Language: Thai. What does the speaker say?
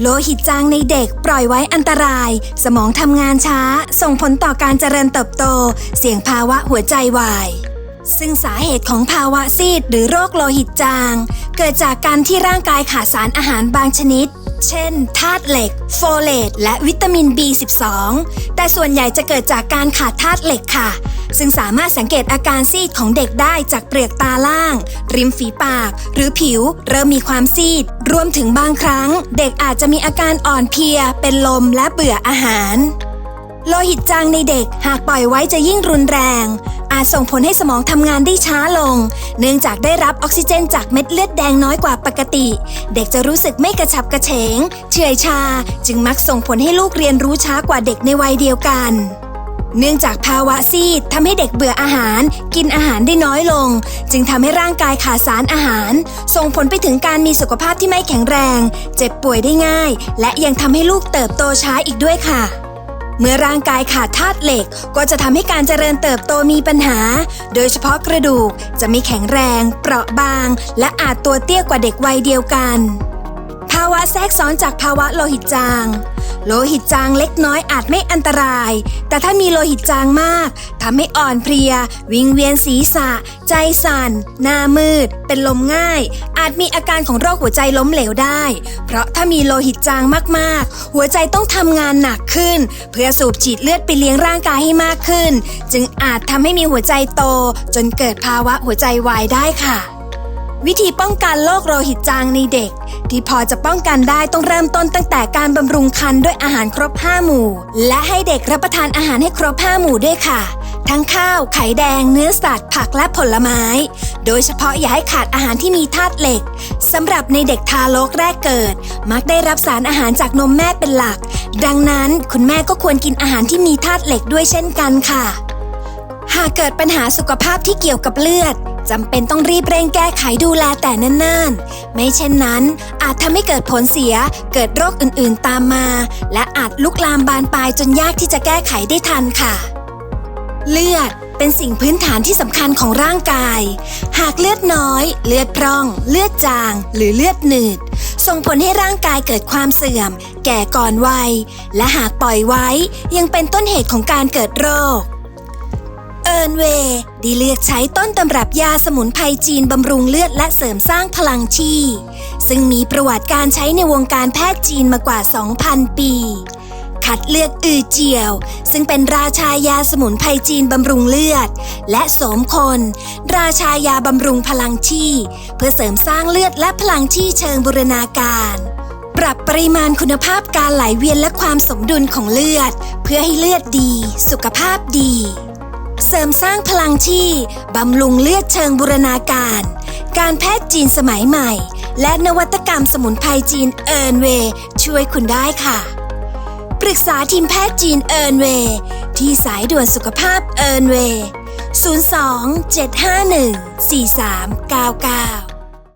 โลหิตจางในเด็กปล่อยไว้อันตราย สมองทำงานช้า ส่งผลต่อการเจริญเติบโต เสี่ยงภาวะหัวใจวาย ซึ่งสาเหตุของภาวะซีดหรือโรคโลหิตจาง เกิดจากการที่ร่างกายขาดสารอาหารบางชนิด เช่นธาตุเหล็ก โฟเลต และวิตามิน B12 แต่ส่วนใหญ่จะเกิดจากการขาดธาตุเหล็กค่ะ ซึ่งสามารถสังเกตอาการซีดของเด็กได้จากเปลือกตาล่าง ริมฝีปาก หรือผิว เริ่มมีความซีด รวมถึงบางครั้ง เด็กอาจจะมีอาการอ่อนเพลีย เป็นลมและเบื่ออาหารโลหิตจางในเด็กหากปล่อยไว้จะยิ่งรุนแรง อาจส่งผลให้สมองทำงานได้ช้าลง เนื่องจากได้รับออกซิเจนจากเม็ดเลือดแดงน้อยกว่าปกติ เด็กจะรู้สึกไม่กระฉับกระเฉง เฉื่อยชา จึงมักส่งผลให้ลูกเรียนรู้ช้ากว่าเด็กในวัยเดียวกันเนื่องจากภาวะซีดทำให้เด็กเบื่ออาหาร กินอาหารได้น้อยลง จึงทำให้ร่างกายขาดสารอาหาร ส่งผลไปถึงการมีสุขภาพที่ไม่แข็งแรง เจ็บป่วยได้ง่าย และยังทำให้ลูกเติบโตช้าอีกด้วยค่ะ เมื่อร่างกายขาดธาตุเหล็กก็จะทำให้การเจริญเติบโตมีปัญหา โดยเฉพาะกระดูกจะไม่แข็งแรง เปราะบาง และอาจตัวเตี้ยกว่าเด็กวัยเดียวกันาวะแทรกซ้อนจากภาวะโลหิตจาง โลหิตจางเล็กน้อยอาจไม่อันตราย แต่ถ้ามีโลหิตจางมากทำให้อ่อนเพลีย วิงเวียนศีรษะ ใจสั่น หน้ามืด เป็นลมง่าย อาจมีอาการของโรคหัวใจล้มเหลวได้ เพราะถ้ามีโลหิตจางมากๆ หัวใจต้องทำงานหนักขึ้น เพื่อสูบฉีดเลือดไปเลี้ยงร่างกายให้มากขึ้น จึงอาจทำให้มีหัวใจโต จนเกิดภาวะหัวใจวายได้ค่ะ วิธีป้องกันโรคโลหิตจางในเด็ก ที่พอจะป้องกันได้ต้องเริ่มต้นตั้งแต่การบำรุงครรภ์ด้วยอาหารครบ 5 หมู่ และให้เด็กรับประทานอาหารให้ครบ 5 หมู่ด้วยค่ะ ทั้งข้าว ไข่แดง เนื้อสัตว์ ผักและผลไม้ โดยเฉพาะอย่าให้ขาดอาหารที่มีธาตุเหล็กสำหรับในเด็กทารกแรกเกิด มักได้รับสารอาหารจากนมแม่เป็นหลัก ดังนั้นคุณแม่ก็ควรกินอาหารที่มีธาตุเหล็กด้วยเช่นกันค่ะ หากเกิดปัญหาสุขภาพที่เกี่ยวกับเลือด จำเป็นต้องรีบเร่งแก้ไขดูแลแต่เนิ่นๆ ไม่เช่นนั้นอาจทำให้เกิดผลเสีย เกิดโรคอื่นๆตามมา และอาจลุกลามบานปลายจนยากที่จะแก้ไขได้ทันค่ะ เลือดเป็นสิ่งพื้นฐานที่สำคัญของร่างกาย หากเลือดน้อย เลือดพร่อง เลือดจาง หรือเลือดหนืด ส่งผลให้ร่างกายเกิดความเสื่อม แก่ก่อนวัย และหากปล่อยไว้ยังเป็นต้นเหตุของการเกิดโรค ร์นเวได้เลือกใช้ต้นตำรับยาสมุนไพรจีนบำรุงเลือดและเสริมสร้างพลังชี ซึ่งมีประวัติการใช้ในวงการแพทย์จีนมากว่า 2,000 ปี คัดเลือกอือเจียว ซึ่งเป็นราชายาสมุนไพรจีนบำรุงเลือด และโสมคน ราชายาบำรุงพลังชี เพื่อเสริมสร้างเลือดและพลังชีเชิงบูรณาการปรับปริมาณคุณภาพการไหลเวียนและความสมดุลของเลือด เพื่อให้เลือดดี สุขภาพดี เสริมสร้างพลังชีบำรุงเลือดเชิงบูรณาการ การแพทย์จีนสมัยใหม่ และนวัตกรรมสมุนไพรจีนเอิร์นเวช่วยคุณได้ค่ะ ปรึกษาทีมแพทย์จีนเอิร์นเวที่สายด่วนสุขภาพเอิร์นเวย์02 751 4399